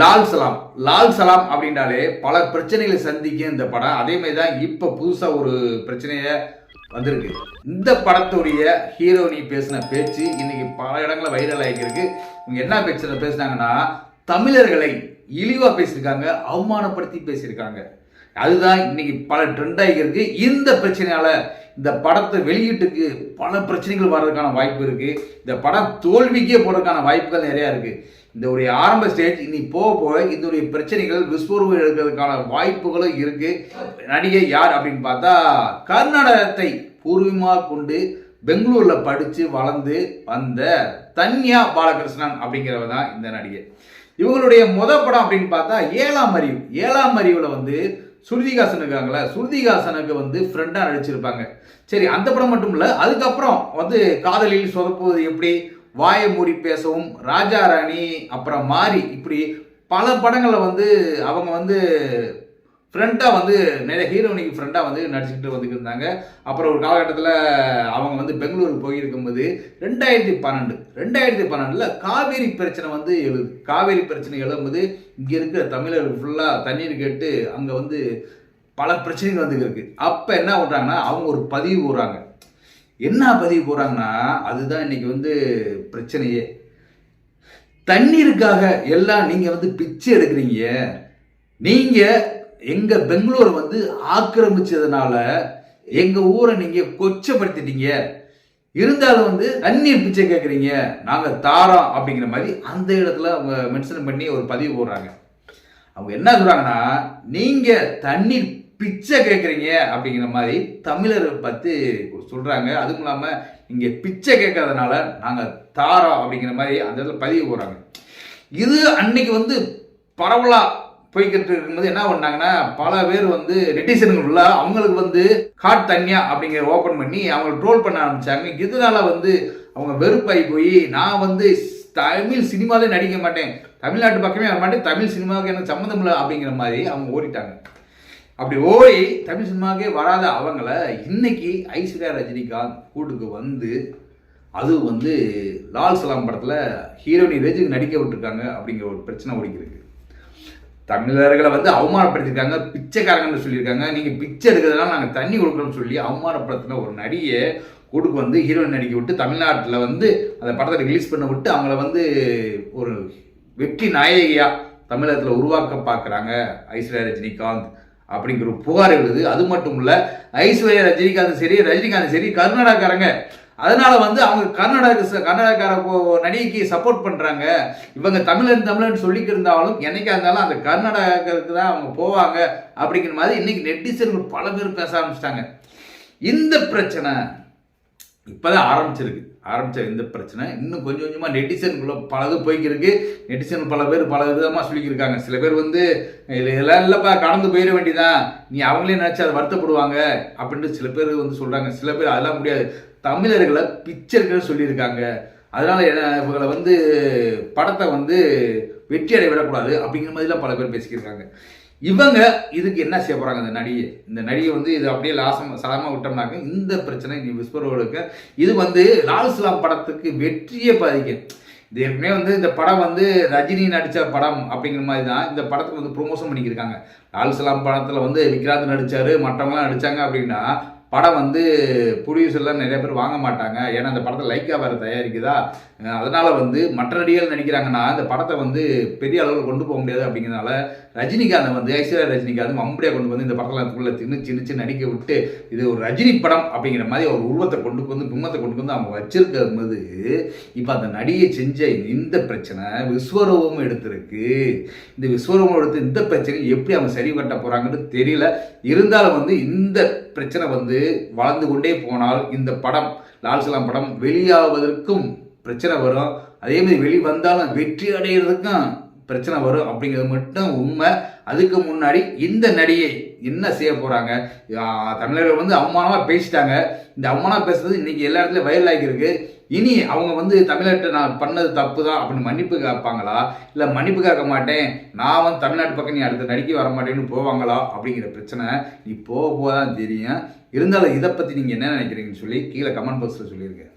லால் சலாம். லால் சலாம் அப்படின்னாலே பல பிரச்சனைகளை சந்திக்க இந்த படம். அதே மாதிரி தான் இப்போ புதுசாக ஒரு பிரச்சனையை வந்திருக்கு. இந்த படத்துடைய ஹீரோனி பேசின பேச்சு இன்னைக்கு பல இடங்களில் வைரல் ஆகிருக்கு இவங்க என்ன பேச்சு பேசுனாங்கன்னா தமிழர்களை இழிவாக பேசியிருக்காங்க அவமானப்படுத்தி பேசியிருக்காங்க. அதுதான் இன்னைக்கு பல ட்ரெண்டாக இருக்குது இந்த பிரச்சனையால இந்த படத்தை வெளியீட்டுக்கு பல பிரச்சனைகள் வர்றதுக்கான வாய்ப்பு இருக்கு. இந்த படம் தோல்விக்கே போறதுக்கான வாய்ப்புகள் நிறைய இருக்கு. இந்த ஒரு ஆரம்ப ஸ்டேஜ் இனி போக போக இதனுடைய பிரச்சனைகள் விஸ்வரூபம் எடுக்கிறதுக்கான வாய்ப்புகளும் இருக்கு. நடிகை யார் அப்படின்னு பார்த்தா கர்நாடகத்தை பூர்வீகமாக கொண்டு பெங்களூர்ல படிச்சு வளர்ந்து வந்த தன்யா பாலகிருஷ்ணன் அப்படிங்கிறவ தான் இந்த நடிகை. இவங்களுடைய முத படம் அப்படின்னு பார்த்தா ஏழாம் அறிவு. ஏழாம் அறிவுல வந்து சுருதிகாசன் இருக்காங்களே சுருதிகாசனுக்கு வந்து ஃப்ரெண்டாக நடிச்சிருப்பாங்க. சரி அந்த படம் மட்டும் இல்லை அதுக்கப்புறம் வந்து காதலில் சொதப்புவது எப்படி வாயை மூடி பேசவும் ராஜா ராணி அப்புறம் மாறி இப்படி பல படங்களில் வந்து அவங்க வந்து ஃப்ரெண்டாக வந்து நிறைய ஹீரோயினிக்கு ஃப்ரெண்டாக வந்து நடிச்சுக்கிட்டு வந்துட்டு இருந்தாங்க. அப்புறம் ஒரு காலகட்டத்தில் அவங்க வந்து பெங்களூருக்கு போயிருக்கும்போது ரெண்டாயிரத்தி பன்னெண்டு ரெண்டாயிரத்தி பன்னெண்டில் காவேரி பிரச்சனை வந்து எழுது. காவேரி பிரச்சனை எழும்போது இங்கே இருக்கிற தமிழர்கள் ஃபுல்லாக தண்ணீர் கேட்டு அங்கே வந்து பல பிரச்சனைகள் வந்து இருக்கு. அப்போ என்ன பண்ணுறாங்கன்னா அவங்க ஒரு பதிவு போடுறாங்க. என்ன பதிவு போடுறாங்கன்னா அதுதான் இன்னைக்கு வந்து பிரச்சனையே. தண்ணீருக்காக எல்லாம் நீங்கள் வந்து பிச்சை எடுக்கிறீங்க. நீங்கள் எங்க பெங்களூர் வந்து ஆக்கிரமிச்சதுனால எங்க ஊரை நீங்க கொச்சப்படுத்திட்டீங்க. இருந்தாலும் வந்து தண்ணீர் பிச்சை கேட்குறீங்க நாங்க தாரோம் அப்படிங்கிற மாதிரி அந்த இடத்துல அவங்க மென்ஷன் பண்ணி ஒரு பதிவு போடுறாங்க. அவங்க என்ன சொல்றாங்கன்னா நீங்க தண்ணீர் பிச்சை கேட்குறீங்க அப்படிங்கிற மாதிரி தமிழரை பற்றி சொல்றாங்க. அதுவும் இல்லாமல் நீங்க பிச்சை கேட்கறதுனால நாங்க தாரோம் அப்படிங்கிற மாதிரி அந்த இடத்துல பதிவு போடுறாங்க. இது அன்னைக்கு வந்து பரவலா போய்கிட்டு இருக்கும்போது என்ன பண்ணாங்கன்னா பல பேர் வந்து நெட்டிசன்கள் உள்ள அவங்களுக்கு வந்து காட் தனியா அப்படிங்கிற ஓப்பன் பண்ணி அவங்க ட்ரோல் பண்ண ஆரம்பிச்சாங்க. இதனால வந்து அவங்க வெறுப்பாகி போய் நான் வந்து தமிழ் சினிமாலே நடிக்க மாட்டேன். தமிழ்நாட்டு பக்கமே வர மாட்டேன். தமிழ் சினிமாவுக்கு எனக்கு சம்மந்தம் இல்லை அப்படிங்கிற மாதிரி அவங்க ஓடிட்டாங்க. அப்படி ஓடி தமிழ் சினிமாவுக்கே வராத அவங்கள இன்னைக்கு ஐஸ்வர்யா ரஜினிகாந்த் கூட்டுக்கு வந்து அது வந்து லால் சலாம் படத்தில் ஹீரோனி ரேஜுக்கு நடிக்க விட்டுருக்காங்க அப்படிங்கிற ஒரு பிரச்சனை ஓடிக்கிருக்கு தமிழர்களை வந்து அவமானப்படுத்திருக்காங்க பிச்சைக்காரங்கன்னு சொல்லியிருக்காங்க. நீங்கள் பிச்சை எடுக்கிறதுனால நாங்கள் தண்ணி கொடுக்குறோம்னு சொல்லி அவமானப்படுத்தின ஒரு நடிகை கொடுக்கு வந்து ஹீரோயின் நடிக்க விட்டு தமிழ்நாட்டில் வந்து அந்த படத்தை ரிலீஸ் பண்ண விட்டு அவங்கள வந்து ஒரு வெற்றி நாயகியாக தமிழகத்தில் உருவாக்க பார்க்குறாங்க. ஐஸ்வர்யா ரஜினிகாந்த் அப்படிங்கிற ஒரு புகார் எழுது. அது மட்டும் இல்லை ஐஸ்வர்யா ரஜினிகாந்த் சரி ரஜினிகாந்த் சரி கர்நாடகாக்காரங்க அதனால வந்து அவங்க கர்நாடக கர்நாடகார நடிகைக்கு சப்போர்ட் பண்ணுறாங்க இவங்க தமிழன் தமிழன் சொல்லிக்கிருந்தாலும் என்னைக்கா இருந்தாலும் அந்த கர்நாடகாவுக்கு தான் அவங்க போவாங்க அப்படிங்கிற மாதிரி இன்னைக்கு நெட்டிசன்கள் பல பேர் பேச ஆரம்பிச்சிட்டாங்க. இந்த பிரச்சனை இப்போதான் ஆரம்பிச்சிருக்கு. ஆரம்பித்த இந்த பிரச்சனை. இன்னும் கொஞ்சம் கொஞ்சமாக நெட்டிசனுக்குள்ள பலது போய்க்கிருக்கு. நெட்டிசன் பல பேர் பல விதமாக சொல்லிக்கிருக்காங்க. சில பேர் வந்து இதெல்லாம் இல்லைப்பா கடந்து போயிட வேண்டியதான் நீ அவங்களே நினச்சி அதை வருத்தப்படுவாங்க. அப்படின்ட்டு சில பேர் வந்து சொல்கிறாங்க சில பேர் அதெல்லாம் முடியாது. தமிழர்களை பிக்சர்கள் சொல்லியிருக்காங்க. அதனால இவங்களை வந்து படத்தை வந்து வெற்றி அடைய விடக்கூடாது அப்படிங்கிற மாதிரிலாம் பல பேர் பேசிக்கிருக்காங்க. இவங்க இதுக்கு என்ன செய்ய போகிறாங்க இந்த நடிகை இந்த நடிகை வந்து இது அப்படியே லாசம் சதமாக விட்டோம்னாக்க இந்த பிரச்சனை நீ விஸ்வரோடுக்க இது வந்து லால் சலாம் படத்துக்கு வெற்றியை பாதிக்கும். இது ஏற்கனவே வந்து இந்த படம் வந்து ரஜினி நடித்த படம் அப்படிங்கிற மாதிரி தான் இந்த படத்துக்கு வந்து ப்ரொமோஷன் பண்ணிக்கிருக்காங்க லால் சலாம் படத்தில் வந்து விக்ராந்த் நடித்தார் மற்றவங்களாம் நடித்தாங்க அப்படின்னா படம் வந்து ப்ரொடியூசர்லாம் நிறைய பேர் வாங்க மாட்டாங்க. ஏன்னா அந்த படத்தை லைக்கா வேறு தயாரிக்குதா? அதனால் வந்து மற்ற நடிகர்கள் நடிக்கிறாங்கன்னா இந்த படத்தை வந்து பெரிய அளவில் கொண்டு போக முடியாது அப்படிங்கிறனால ரஜினிகாந்த் வந்து ஐஸ்வர்யா ரஜினிகாந்த் மம்படியாக கொண்டு வந்து இந்த படத்தில் தின்னு சின்ன சின்ன நடிக்க விட்டு இது ஒரு ரஜினி படம் அப்படிங்கிற மாதிரி ஒரு உருவத்தை கொண்டு வந்து பிம்மத்தை கொண்டு வந்து அவங்க வச்சிருக்கும் போது இப்போ அந்த நடிகை செஞ்ச இந்த பிரச்சனை விஸ்வரூபம் எடுத்திருக்கு. இந்த விஸ்வரூபம் எடுத்து இந்த பிரச்சனை எப்படி அவங்க சரி கட்ட போகிறாங்கன்னு தெரியல. இருந்தாலும் வந்து இந்த பிரச்சனை வந்து வளர்ந்து கொண்டே போனால் இந்த படம் லால் சலாம் படம் வெளியாவதற்கும் பிரச்சனை வரும். அதே மாதிரி வெளி வந்தாலும் வெற்றி அடைகிறதுக்கும் பிரச்சனை வரும் அப்படிங்கிறது மட்டும் உண்மை. அதுக்கு முன்னாடி இந்த நடிகை என்ன செய்ய போறாங்க? தமிழர்கள் வந்து அவமானமாக பேசிட்டாங்க. இந்த அவமானமாக பேசுறது இன்னைக்கு எல்லா இடத்துலையும் வயல் ஆகியிருக்கு. இனி அவங்க வந்து தமிழ்நாட்டை நான் பண்ணது தப்பு தான் அப்படின்னு மன்னிப்பு கேட்பாங்களா? இல்லை மன்னிப்பு கேட்க மாட்டேன். நான் வந்து தமிழ்நாட்டு பக்கம் நீ அடுத்த நடிக்க வர மாட்டேன்னு போவாங்களா? அப்படிங்கிற பிரச்சனை நீ போக போதான் தெரியும். இருந்தாலும் இதை பற்றி நீங்கள் என்ன நினைக்கிறீங்கன்னு சொல்லி கீழே கமெண்ட் பாக்ஸில் சொல்லியிருக்கேன்